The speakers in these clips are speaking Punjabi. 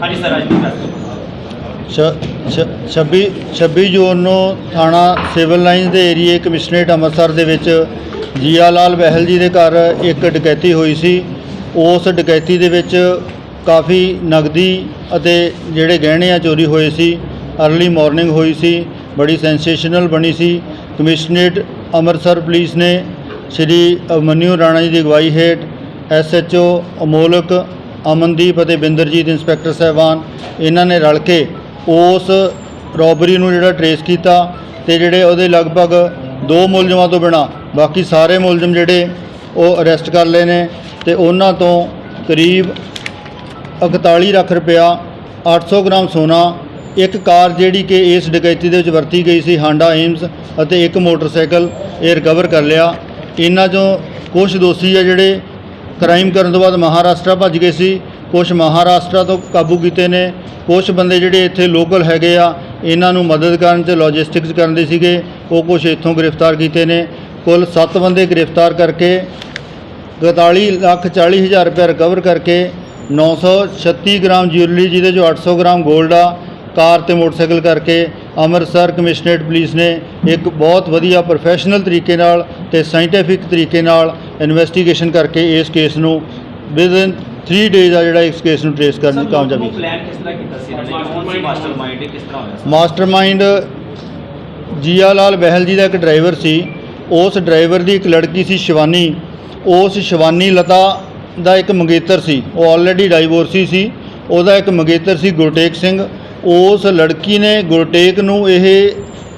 ਹਾਂਜੀ ਸਰ, ਅੱਜ ਦੀ 26 26 ਜੂਨ ਨੂੰ ਥਾਣਾ ਸਿਵਲ ਲਾਈਨਸ ਦੇ ਏਰੀਏ ਕਮਿਸ਼ਨਰੇਟ ਅੰਮ੍ਰਿਤਸਰ ਦੇ ਵਿੱਚ ਜੀਆ ਲਾਲ ਬਹਿਲ ਜੀ ਦੇ ਘਰ ਇੱਕ ਡਕੈਤੀ ਹੋਈ ਸੀ। ਉਸ ਡਕੈਤੀ ਦੇ ਵਿੱਚ ਕਾਫੀ ਨਗਦੀ ਅਤੇ ਜਿਹੜੇ ਗਹਿਣੇ ਆ ਚੋਰੀ ਹੋਏ ਸੀ। ਅਰਲੀ ਮਾਰਨਿੰਗ ਹੋਈ ਸੀ, ਬੜੀ ਸੈਂਸੇਸ਼ਨਲ ਬਣੀ ਸੀ। ਕਮਿਸ਼ਨਰੇਟ ਅੰਮ੍ਰਿਤਸਰ ਪੁਲਿਸ ਨੇ ਸ਼੍ਰੀ ਅਮਨਿਊ ਰਾਣਾ ਜੀ ਦੀ ਅਗਵਾਈ ਹੇਠ ਐਸਐਚਓ ਅਮੋਲਕ, ਅਮਨਦੀਪ ਅਤੇ ਬਿੰਦਰਜੀਤ ਇੰਸਪੈਕਟਰ ਸਾਹਿਬਾਨ, ਇਹਨਾਂ ਨੇ ਰਲ ਕੇ ਉਸ ਰੋਬਰੀ ਨੂੰ ਜਿਹੜਾ ਟਰੇਸ ਕੀਤਾ ਤੇ ਜਿਹੜੇ ਉਹਦੇ ਲਗਭਗ ਦੋ ਮੁਲਜ਼ਮਾਂ ਤੋਂ ਬਿਨਾ ਬਾਕੀ ਸਾਰੇ ਮੁਲਜ਼ਮ ਜਿਹੜੇ ਉਹ ਅਰੈਸਟ ਕਰ ਲਏ ਨੇ ਤੇ ਉਹਨਾਂ ਤੋਂ ਕਰੀਬ 41 ਲੱਖ ਰੁਪਇਆ 800 ਗ੍ਰਾਮ ਸੋਨਾ, ਇੱਕ ਕਾਰ ਜਿਹੜੀ ਕਿ ਇਸ ਡਕੈਤੀ ਦੇ ਵਿੱਚ ਵਰਤੀ ਗਈ ਸੀ ਹਾਂਡਾ ਏਮਸ ਅਤੇ ਇੱਕ ਮੋਟਰਸਾਈਕਲ ਇਹ ਰਿਕਵਰ ਕਰ ਲਿਆ। ਇਹਨਾਂ 'ਚੋਂ ਕੁਝ ਦੋਸ਼ੀ ਆ ਜਿਹੜੇ ਕ੍ਰਾਈਮ ਕਰਨ ਤੋਂ ਬਾਅਦ ਮਹਾਰਾਸ਼ਟਰ ਭੱਜ ਗਏ ਸੀ। ਕੁਝ ਮਹਾਰਾਸ਼ਟਰ ਤੋਂ ਕਾਬੂ ਕੀਤੇ ਨੇ। ਕੁਝ ਬੰਦੇ ਜਿਹੜੇ ਇੱਥੇ ਲੋਕਲ ਹੈਗੇ ਆ, ਇਹਨਾਂ ਨੂੰ ਮਦਦ ਕਰਨ ਤੇ ਲੌਜਿਸਟਿਕਸ ਕਰਨ ਦੇ ਸੀਗੇ। ਉਹ ਕੁਝ ਇੱਥੋਂ ਗ੍ਰਿਫਤਾਰ ਕੀਤੇ ਨੇ। ਕੁੱਲ 7 ਬੰਦੇ ਗ੍ਰਿਫਤਾਰ ਕਰਕੇ 41 ਲੱਖ 40 ਹਜ਼ਾਰ ਰੁਪਏ ਰਿਕਵਰ ਕਰਕੇ 936 ਗ੍ਰਾਮ ਜਿਊਲਰੀ ਜਿਹਦੇ ਚੋਂ 800 ਗ੍ਰਾਮ 골ਡ ਆ, ਕਾਰ ਤੇ ਮੋਟਰਸਾਈਕਲ ਕਰਕੇ ਅੰਮ੍ਰਿਤਸਰ ਕਮਿਸ਼ਨਰੇਟ ਪੁਲਿਸ ਨੇ ਇੱਕ ਬਹੁਤ ਵਧੀਆ ਪ੍ਰੋਫੈਸ਼ਨਲ ਤਰੀਕੇ ਨਾਲ ਤੇ ਸਾਇੰਟੀਫਿਕ ਤਰੀਕੇ ਨਾਲ ਇਨਵੈਸਟੀਗੇਸ਼ਨ ਕਰਕੇ ਇਸ ਕੇਸ ਨੂੰ ਵਿਦਨ 3 ਡੇਜ਼ ਆ ਜਿਹੜਾ ਇਸ ਕੇਸ ਨੂੰ ਟ੍ਰੇਸ ਕਰਨ ਦੀ ਕਾਮਯਾਬੀ ਪਲਾਨ ਕਿਸ ਤਰ੍ਹਾਂ ਕੀਤਾ ਸੀ? ਇਹਨਾਂ ਨੇ ਕੌਣ ਸੀ ਮਾਸਟਰਮਾਈਂਡ ਕਿਸ ਤਰ੍ਹਾਂ ਹੋਇਆ ਸੀ? ਮਾਸਟਰਮਾਈਂਡ ਜੀਆ ਲਾਲ ਬਹਿਲ ਜੀ ਦਾ ਇੱਕ ਡਰਾਈਵਰ ਸੀ। ਉਸ ਡਰਾਈਵਰ ਦੀ ਇੱਕ ਲੜਕੀ ਸੀ ਸ਼ਿਵਾਨੀ। ਉਸ ਸ਼ਿਵਾਨੀ ਲਤਾ ਦਾ ਇੱਕ ਮੰਗੇਤਰ ਸੀ। ਉਹ ਆਲਰੇਡੀ ਡਾਈਵੋਰਸੀ ਸੀ। ਉਹਦਾ ਇੱਕ ਮੰਗੇਤਰ ਸੀ ਗੁਰਟੇਕ ਸਿੰਘ। ਉਸ ਲੜਕੀ ਨੇ ਗੁਰਟੇਕ ਨੂੰ ਇਹ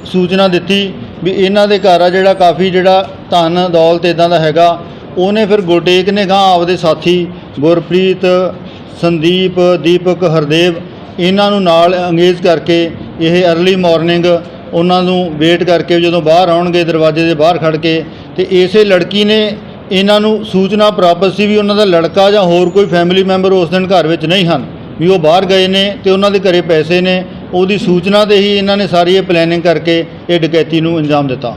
ਸੂਚਨਾ ਦਿੱਤੀ ਵੀ ਇਹਨਾਂ ਦੇ ਘਰ ਆ ਜਿਹੜਾ ਕਾਫੀ ਜਿਹੜਾ ਧਨ ਦੌਲਤ ਇਦਾਂ ਦਾ ਹੈਗਾ, ਉਹਨੇ ਫਿਰ ਗੁਰਟੇਕ ਨੇ ਗਾਂ ਆਪਦੇ ਸਾਥੀ ਗੁਰਪ੍ਰੀਤ, ਸੰਦੀਪ, ਦੀਪਕ, ਹਰਦੇਵ, ਇਹਨਾਂ ਨੂੰ ਨਾਲ ਅੰਗੇਜ ਕਰਕੇ ਇਹ ਅਰਲੀ ਮਾਰਨਿੰਗ ਉਹਨਾਂ ਨੂੰ ਵੇਟ ਕਰਕੇ ਜਦੋਂ ਬਾਹਰ ਆਉਣਗੇ, ਦਰਵਾਜ਼ੇ ਦੇ ਬਾਹਰ ਖੜ ਕੇ ਤੇ ਇਸੇ ਲੜਕੀ ਨੇ ਇਹਨਾਂ ਨੂੰ ਸੂਚਨਾ ਪ੍ਰਾਪਤ ਸੀ ਵੀ ਉਹਨਾਂ ਦਾ ਲੜਕਾ ਜਾਂ ਹੋਰ ਕੋਈ ਫੈਮਿਲੀ ਮੈਂਬਰ ਉਸ ਦਿਨ ਘਰ ਵਿੱਚ ਨਹੀਂ ਹਨ। ਵੀ ਉਹ ਬਾਹਰ ਗਏ ਨੇ ਤੇ ਉਹਨਾਂ ਦੇ ਘਰੇ ਪੈਸੇ ਨੇ, ਉਹਦੀ ਸੂਚਨਾ ਤੇ ਹੀ ਇਹਨਾਂ ਨੇ ਸਾਰੀ ਇਹ ਪਲੈਨਿੰਗ ਕਰਕੇ ਇਹ ਡਕੈਤੀ ਨੂੰ ਅੰਜਾਮ ਦਿੱਤਾ।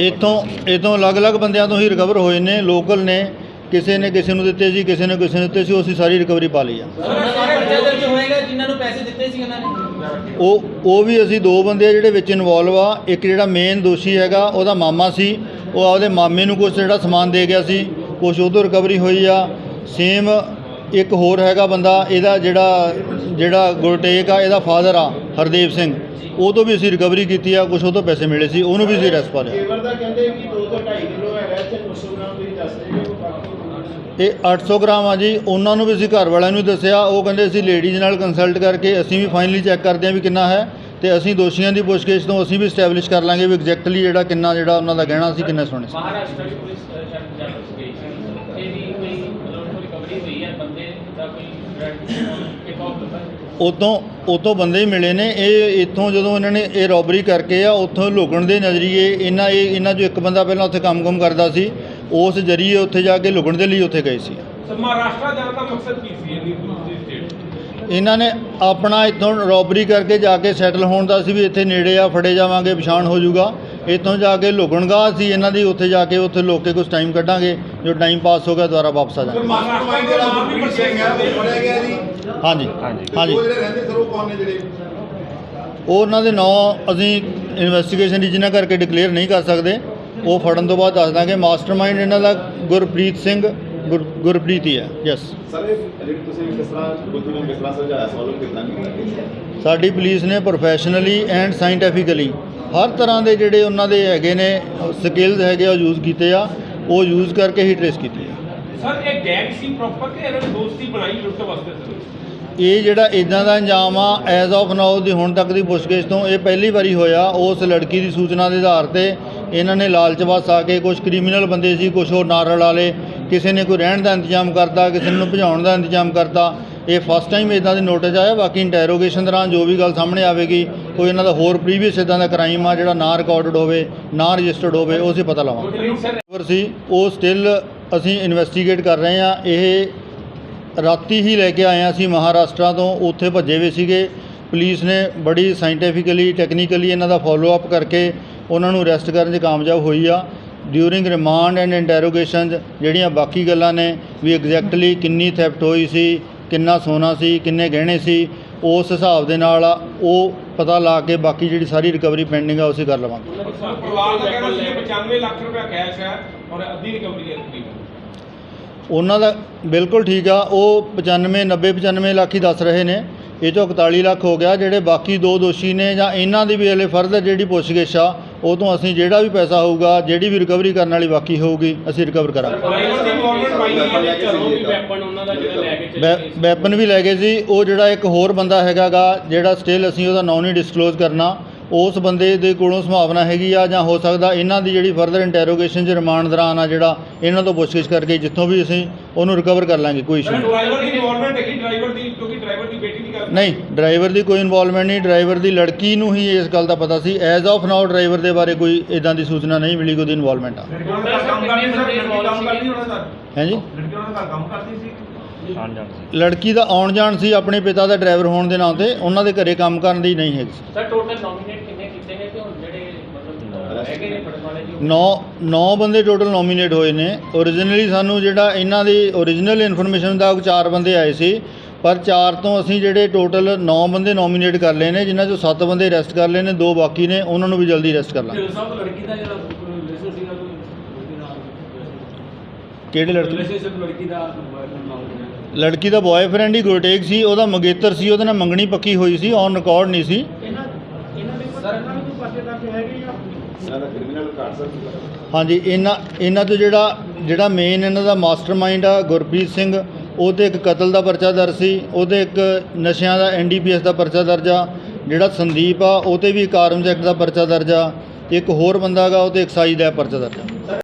ਇਥੋਂ ਇਥੋਂ ਅਲੱਗ-ਅਲੱਗ ਬੰਦਿਆਂ ਤੋਂ ਹੀ ਰਿਕਵਰ ਹੋਏ ਨੇ ਲੋਕਲ ਨੇ, ਕਿਸੇ ਨੇ ਕਿਸੇ ਨੂੰ ਦਿੱਤੇ ਸੀ ਕਿਸੇ ਨੇ ਕਿਸੇ ਨੂੰ ਦਿੱਤੇ ਸੀ ਉਹ ਅਸੀਂ ਸਾਰੀ ਰਿਕਵਰੀ ਪਾ ਲਈ ਆ। ਉਹ ਉਹ ਵੀ ਅਸੀਂ ਦੋ ਬੰਦੇ ਜਿਹੜੇ ਵਿੱਚ ਇਨਵੋਲਵ ਆ, ਇੱਕ ਜਿਹੜਾ ਮੇਨ ਦੋਸ਼ੀ ਹੈਗਾ, ਉਹਦਾ ਮਾਮਾ ਸੀ, ਉਹ ਆਪਦੇ ਮਾਮੇ ਨੂੰ ਕੁਝ ਜਿਹੜਾ ਸਮਾਨ ਦੇ ਗਿਆ ਸੀ ਕੁਝ ਉਹ ਤੋਂ ਰਿਕਵਰੀ ਹੋਈ ਆ। ਸੇਮ ਇੱਕ ਹੋਰ ਹੈਗਾ ਬੰਦਾ ਇਹਦਾ ਜਿਹੜਾ ਜਿਹੜਾ ਗੁਰਟੇਕ ਆ ਇਹਦਾ ਫਾਦਰ ਆ ਹਰਦੇਵ ਸਿੰਘ। ਉਹ ਤੋਂ ਵੀ ਅਸੀਂ ਰਿਕਵਰੀ ਕੀਤੀ ਆ ਕੁਝ ਉਹ ਤੋਂ ਪੈਸੇ ਮਿਲੇ ਸੀ ਉਹਨੂੰ ਵੀ ਅਸੀਂ ਅਰੈਸਟ ਪਾ ਲਿਆ। ਕੇਵਲ ਦਾ ਕਹਿੰਦੇ ਕਿ 2 ਤੋਂ 2.5 ਕਿਲੋ ਹੈਗਾ ਤੇ 200 ਗ੍ਰਾਮ ਤੁਸੀਂ ਦੱਸ ਰਹੇ ਹੋ ਬਾਕੀ ਇਹ 800 ਗ੍ਰਾਮ ਆ ਜੀ ਉਹਨਾਂ ਨੂੰ ਵੀ ਅਸੀਂ ਘਰ ਵਾਲਿਆਂ ਨੂੰ ਵੀ ਦੱਸਿਆ ਉਹ ਕਹਿੰਦੇ ਅਸੀਂ ਲੇਡੀਜ਼ ਨਾਲ ਕੰਸਲਟ ਕਰਕੇ ਅਸੀਂ ਵੀ ਫਾਈਨਲੀ ਚੈੱਕ ਕਰਦੇ ਹਾਂ ਵੀ ਕਿੰਨਾ ਹੈ ਤੇ ਅਸੀਂ ਦੋਸ਼ੀਆਂ ਦੀ ਪੁੱਛਗਿੱਛ ਤੋਂ ਅਸੀਂ ਵੀ ਸਟੈਬਲਿਸ਼ ਕਰ ਲਾਂਗੇ ਵੀ ਐਗਜ਼ੈਕਟਲੀ ਜਿਹੜਾ ਕਿੰਨਾ ਜਿਹੜਾ ਉਹਨਾਂ ਦਾ ਗਹਿਣਾ ਸੀ ਕਿੰਨੇ ਸੋਨੇ ਸੀ ਮਹਾਰਾਸ਼ਟਰ ਦੀ ਪੁਲਿਸ ਸ਼ਰਮ ਜਾਂਚ ਗਈ ਸੀ ਇਹ ਵੀ ਕੋਈ ਮਤਲਬ ਰਿਕਵਰੀ ਹੋਈ ਹੈ ਬੰਦੇ ਦਾ ਕੋਈ ਡਰਗ ਇੱਕ ਆਫ ਲੱਭਾ ਉਤੋਂ ਉਤੋਂ ਬੰਦੇ ਹੀ ਮਿਲੇ ਨੇ। ਇਹ ਇੱਥੋਂ ਜਦੋਂ ਇਹਨਾਂ ਨੇ ਇਹ ਰੋਬਰੀ ਕਰਕੇ ਆ ਉੱਥੋਂ ਲੁਕਣ ਦੇ ਨਜ਼ਰੀਏ ਇਹਨਾਂ ਇਹ ਇਹਨਾਂ 'ਚੋਂ ਇੱਕ ਬੰਦਾ ਪਹਿਲਾਂ ਉੱਥੇ ਕੰਮ-ਕੁਮ ਕਰਦਾ ਸੀ। ਉਸ ਜਰੀਏ ਉੱਥੇ ਜਾ ਕੇ ਲੁਕਣ ਦੇ ਲਈ ਉੱਥੇ ਗਏ ਸੀ। ਸਰ ਮਹਾਰਾਸ਼ਟਰ ਜਾਣ ਦਾ ਮਕਸਦ ਕੀ ਸੀ ਇੰਨੀ ਦੂਸਰੀ ਸਟੇਟ ਇਹਨਾਂ ਨੇ ਆਪਣਾ ਇੱਥੋਂ ਰੋਬਰੀ ਕਰਕੇ ਜਾ ਕੇ ਸੈਟਲ ਹੋਣ ਦਾ ਸੀ ਵੀ ਇੱਥੇ ਨੇੜੇ ਆ ਫੜੇ ਜਾਵਾਂਗੇ ਪਛਾਣ ਹੋ ਜਾਊਗਾ। ਇੱਥੋਂ ਜਾ ਕੇ ਲੁਕਣਗਾ ਸੀ ਇਹਨਾਂ ਦੀ ਉੱਥੇ ਜਾ ਕੇ ਉੱਥੇ ਲੁਕ ਕੇ ਕੁਝ ਟਾਈਮ ਕੱਢਾਂਗੇ ਜੋ ਟਾਈਮ ਪਾਸ ਹੋ ਗਿਆ ਦੁਬਾਰਾ ਵਾਪਸ ਆ ਜਾਵਾਂਗੇ ਮਹਾਰਾਸ਼ਟਰ ਦਾ ਨਾਮ ਵੀ ਸਿੰਘ ਹੈ ਉਹ ਫੜਿਆ ਗਿਆ ਜੀ? ਹਾਂਜੀ ਹਾਂਜੀ। ਉਹ ਜਿਹੜੇ ਰਹਿੰਦੇ ਸਰ ਉਹ ਕੌਣ ਨੇ ਜਿਹੜੇ? ਉਹ ਉਹਨਾਂ ਦੇ ਨਾਂ ਅਸੀਂ ਇਨਵੈਸਟੀਗੇਸ਼ਨ ਦੀ ਜਿਨ੍ਹਾਂ ਕਰਕੇ ਡਿਕਲੇਅਰ ਨਹੀਂ ਕਰ ਸਕਦੇ ਉਹ ਫੜਨ ਤੋਂ ਬਾਅਦ ਦੱਸ ਦਾਂਗੇ ਮਾਸਟਰਮਾਈਂਡ ਇਹਨਾਂ ਦਾ ਗੁਰਪ੍ਰੀਤ ਸਿੰਘ ਗੁਰ- ਗੁਰਪ੍ਰੀਤ ਹੀ ਹੈ ਯੈਸ ਸਰ ਇਹ ਜਿਹੜੀ ਤੁਸੀਂ ਕਿਸ ਤਰ੍ਹਾਂ ਬੁੱਧੀ ਨੂੰ ਕਿਸ ਤਰ੍ਹਾਂ ਸਮਝਾਇਆ ਸੋਲਵ ਕਿੰਨਾ ਕੀਤਾ ਸਾਡੀ ਪੁਲਿਸ ਨੇ ਪ੍ਰੋਫੈਸ਼ਨਲੀ ਐਂਡ ਸਾਇੰਟੀਫਿਕਲੀ ਹਰ ਤਰ੍ਹਾਂ ਦੇ ਜਿਹੜੇ ਉਹਨਾਂ ਦੇ ਹੈਗੇ ਨੇ ਸਕਿੱਲਸ ਹੈਗੇ ਆ ਯੂਜ਼ ਕੀਤੇ ਆ। ਉਹ ਯੂਜ਼ ਕਰਕੇ ਹੀ ਟ੍ਰੇਸ ਕੀਤੀ ਆ। ਸਰ ਇਹ ਗੈਂਗ ਸੀ ਪ੍ਰੋਪਰ ਕਿ ਇਹਨਾਂ ਨੇ ਦੋਸਤੀ ਬਣਾਈ ਲੁੱਟ ਵਾਸਤੇ? ਸਰ ਇਹ ਜਿਹੜਾ ਇਦਾਂ ਦਾ ਅੰਜਾਮ ਆ ਐਜ਼ ਆਫ ਨਾਓ ਦੀ ਹੁਣ ਤੱਕ ਦੀ ਪੁੱਛਗਿੱਛ ਤੋਂ ਇਹ ਪਹਿਲੀ ਵਾਰੀ ਹੋਇਆ। ਉਸ ਲੜਕੀ ਦੀ ਸੂਚਨਾ ਦੇ ਆਧਾਰ ਤੇ ਇਹਨਾਂ ਨੇ ਲਾਲਚ ਵਸ ਆ ਕੇ ਕੁਝ ਕ੍ਰਿਮੀਨਲ ਬੰਦੇ ਸੀ ਕੁਝ ਹੋਰ ਨਾਰਲ ਵਾਲੇ ਕਿਸੇ ਨੇ ਕੋਈ ਰਹਿਣ ਦਾ ਇੰਤਜ਼ਾਮ ਕਰਤਾ ਕਿਸੇ ਨੂੰ ਭਜਾਉਣ ਦਾ ਇੰਤਜ਼ਾਮ ਕਰਤਾ। ਇਹ ਫਸਟ ਟਾਈਮ ਇਦਾਂ ਦੇ ਨੋਟਿਸ ਆਇਆ, ਬਾਕੀ ਇੰਟੈਰੋਗੇਸ਼ਨ ਦੌਰਾਨ ਜੋ ਵੀ ਗੱਲ ਸਾਹਮਣੇ ਆਵੇਗੀ, ਕੋਈ ਇਹਨਾਂ ਦਾ ਹੋਰ ਪ੍ਰੀਵੀਅਸ ਇਦਾਂ ਦਾ ਕ੍ਰਾਈਮ ਆ, ਜਿਹੜਾ ਨਾ ਰਿਕਾਰਡਡ ਹੋਵੇ, ਨਾ ਰਜਿਸਟਰਡ ਹੋਵੇ, ਉਹ ਅਸੀਂ ਪਤਾ ਲਵਾਂਗੇ। ਸੀ, ਉਹ ਸਟਿਲ ਅਸੀਂ ਇਨਵੈਸਟੀਗੇਟ ਕਰ ਰਹੇ ਹਾਂ। ਇਹ ਰਾਤੀ ਹੀ ਲੈ ਕੇ ਆਏ ਹਾਂ ਅਸੀਂ ਮਹਾਰਾਸ਼ਟਰ ਤੋਂ, ਉੱਥੇ ਭੱਜੇ ਹੋਏ ਸੀਗੇ। ਪੁਲਿਸ ਨੇ ਬੜੀ ਸਾਇੰਟੀਫਿਕਲੀ ਟੈਕਨੀਕਲੀ ਇਹਨਾਂ ਦਾ ਫੋਲੋ ਅਪ ਕਰਕੇ ਉਹਨਾਂ ਨੂੰ ਅਰੈਸਟ ਕਰਨ 'ਚ ਕਾਮਯਾਬ ਹੋਈ ਆ। ਡਿਊਰਿੰਗ ਰਿਮਾਂਡ ਐਂਡ ਇੰਟਰੋਗੇਸ਼ਨ ਜਿਹੜੀਆਂ ਬਾਕੀ ਗੱਲਾਂ ਨੇ, ਵੀ ਐਗਜ਼ੈਕਟਲੀ ਕਿੰਨੀ ਥੈਫਟ ਹੋਈ ਸੀ ਕਿੰਨਾ ਸੋਨਾ ਸੀ ਕਿੰਨੇ ਗਹਿਣੇ ਸੀ ਉਸ ਹਿਸਾਬ ਦੇ ਨਾਲ ਉਹ ਪਤਾ ਲਾ ਕੇ ਬਾਕੀ ਜਿਹੜੀ ਸਾਰੀ ਰਿਕਵਰੀ ਪੈਂਡਿੰਗ ਆ ਉਸੇ ਕਰ ਲਵਾਂਗੇ। ਪਰਿਵਾਰ ਦਾ ਕਹਿਣਾ ਸੀ ਕਿ 95 ਲੱਖ ਰੁਪਇਆ ਕੈਸ਼ ਹੈ ਔਰ ਅੱਧੀ ਰਿਕਵਰੀ ਹੈ ਤਕਰੀਬਨ ਉਹਨਾਂ ਦਾ ਬਿਲਕੁਲ ਠੀਕ ਆ ਉਹ 95 90 95 ਲੱਖ ਹੀ ਦੱਸ ਰਹੇ ਨੇ। ਇਹ ਚੋਂ 41 ਲੱਖ ਹੋ ਗਿਆ ਜਿਹੜੇ ਬਾਕੀ ਦੋ ਦੋਸ਼ੀ ਨੇ ਜਾਂ ਇਹਨਾਂ ਦੀ ਵੀ ਹਲੇ ਫਰਦਰ ਜਿਹੜੀ ਪੁੱਛਗਿੱਛ ਆ ਉਹ ਤੋਂ ਅਸੀਂ ਜਿਹੜਾ ਵੀ ਪੈਸਾ ਹੋਊਗਾ, ਜਿਹੜੀ ਵੀ ਰਿਕਵਰੀ ਕਰਨ ਵਾਲੀ ਬਾਕੀ ਹੋਊਗੀ, ਅਸੀਂ ਰਿਕਵਰ ਕਰਾਂਗੇ। ਵੈ- ਵੈਪਨ ਵੀ ਲੈ ਗਏ ਸੀ। ਉਹ ਜਿਹੜਾ ਇੱਕ ਹੋਰ ਬੰਦਾ ਹੈਗਾਗਾ, ਜਿਹੜਾ ਸਟਿਲ ਅਸੀਂ ਉਹਦਾ ਨਾਂ ਨਹੀਂ ਡਿਸਕਲੋਜ਼ ਕਰਨਾ। ਉਸ ਬੰਦੇ ਦੇ ਕੋਲੋਂ ਸੰਭਾਵਨਾ ਹੈਗੀ ਆ ਜਾਂ ਹੋ ਸਕਦਾ ਇਹਨਾਂ ਦੀ ਜਿਹੜੀ ਫਰਦਰ ਇੰਟਰੋਗੇਸ਼ਨ 'ਚ ਰਿਮਾਂਡ ਦੌਰਾਨ ਆ ਜਿਹੜਾ ਇਹਨਾਂ ਤੋਂ ਪੁੱਛਗਿੱਛ ਕਰਕੇ ਜਿੱਥੋਂ ਵੀ ਅਸੀਂ ਉਹਨੂੰ ਰਿਕਵਰ ਕਰ ਲਾਂਗੇ ਕੋਈ ਇਸ਼ੂ ਨਹੀਂ। ਡਰਾਈਵਰ ਦੀ ਇਨਵੋਲਵਮੈਂਟ ਹੈਗੀ ਡਰਾਈਵਰ ਦੀ ਕਿਉਂਕਿ ਡਰਾਈਵਰ ਦੀ ਬੇਟੀ ਦੀ ਗੱਲ ਨਹੀਂ ਡਰਾਈਵਰ ਦੀ ਕੋਈ ਇਨਵੋਲਵਮੈਂਟ ਨਹੀਂ ਡਰਾਈਵਰ ਦੀ ਲੜਕੀ ਨੂੰ ਹੀ ਇਸ ਗੱਲ ਦਾ ਪਤਾ ਸੀ। ਐਜ਼ ਆਫ ਨਾਓ ਡਰਾਈਵਰ ਦੇ ਬਾਰੇ ਕੋਈ ਇਦਾਂ ਦੀ ਸੂਚਨਾ ਨਹੀਂ ਮਿਲੀ ਕਿ ਉਹਦੀ ਇਨਵੋਲਵਮੈਂਟ ਆ। ਕੰਮ ਕਰਦੀ ਸੀ ਕੰਮ ਕਰਦੀ ਹੈ ਜੀ? ਲੜਕੀ ਉਹਨਾਂ ਦਾ ਕੰਮ ਕਰਦੀ ਸੀ। ਲੜਕੀ ਦਾ ਆਉਣ ਜਾਣ ਸੀ ਆਪਣੇ ਪਿਤਾ ਦਾ ਡਰਾਈਵਰ ਹੋਣ ਦੇ ਨਾਂ ਤੇ ਉਹਨਾਂ ਦੇ ਘਰੇ ਕੰਮ ਕਰਨ ਦੀ ਨਹੀਂ ਹੈਗੀ ਸੀ। ਸਰ ਟੋਟਲ ਨੋਮੀਨੇਟ ਕਿੰਨੇ ਕੀਤੇ ਨੇ ਤੇ ਹੁਣ ਜਿਹੜੇ ਮਤਲਬ ਹੈਗੇ ਨੇ ਫੜਨ ਵਾਲੇ ਜੀ? ਨੌ ਨੌ ਬੰਦੇ ਟੋਟਲ ਨੋਮੀਨੇਟ ਹੋਏ ਨੇ। ਓਰੀਜਨਲੀ ਸਾਨੂੰ ਜਿਹੜਾ ਇਹਨਾਂ ਦੀ ਓਰੀਜਨਲ ਇਨਫੋਰਮੇਸ਼ਨ ਦਾ ਚਾਰ ਬੰਦੇ ਆਏ ਸੀ ਪਰ ਚਾਰ ਤੋਂ ਅਸੀਂ ਜਿਹੜੇ ਟੋਟਲ 9 ਬੰਦੇ ਨੋਮੀਨੇਟ ਕਰ ਲਏ ਨੇ ਜਿਨ੍ਹਾਂ ਚੋਂ 7 ਬੰਦੇ ਅਰੈਸਟ ਕਰ ਲਏ ਨੇ ਦੋ ਬਾਕੀ ਨੇ ਉਹਨਾਂ ਨੂੰ ਵੀ ਜਲਦੀ ਅਰੈਸਟ ਕਰ ਲਾਂਗੇ। ਸਾਹਿਬ ਲੜਕੀ ਦਾ ਜਿਹੜਾ ਰਿਲੇਸ਼ਨ ਸੀਗਾ ਕੋਈ ਕਿਹੜੇ ਲੜਕੇ ਰਿਲੇਸ਼ਨਸ਼ਿਪ ਲੜਕੀ ਦਾ ਨਾਮ ਲੜਕੀ ਦਾ ਬॉयਫ੍ਰੈਂਡ ਹੀ ਗੁਰਟੇਕ ਸੀ ਉਹਦਾ ਮੰਗੇਤਰ ਸੀ ਉਹਦੇ ਨਾਲ ਮੰਗਣੀ ਪੱਕੀ ਹੋਈ ਸੀ ਔਨ ਰਿਕਾਰਡ ਨਹੀਂ ਸੀ। ਹਾਂਜੀ ਇਹਨਾਂ ਇਹਨਾਂ ਤੋਂ ਜਿਹੜਾ ਜਿਹੜਾ ਮੇਨ ਇਹਨਾਂ ਦਾ ਮਾਸਟਰਮਾਈਂਡ ਆ ਗੁਰਪ੍ਰੀਤ ਸਿੰਘ ਉਹ ਤੇ ਇੱਕ ਕਤਲ ਦਾ ਪਰਚਾ ਦਰਜ ਸੀ ਉਹਦੇ ਇੱਕ ਨਸ਼ਿਆਂ ਦਾ ਐਨਡੀਪੀਐਸ ਦਾ ਪਰਚਾ ਦਰਜ ਆ ਜਿਹੜਾ ਸੰਦੀਪ ਆ ਉਹ ਤੇ ਵੀ ਕਾਰਮਸ ਐਕਟ ਦਾ ਪਰਚਾ ਦਰਜ ਆ ਇੱਕ ਹੋਰ ਬੰਦਾ ਗਾ ਉਹ ਤੇ ਐਕਸਾਈਜ਼ ਦਾ ਪਰਚਾ ਦਰਜ ਆ।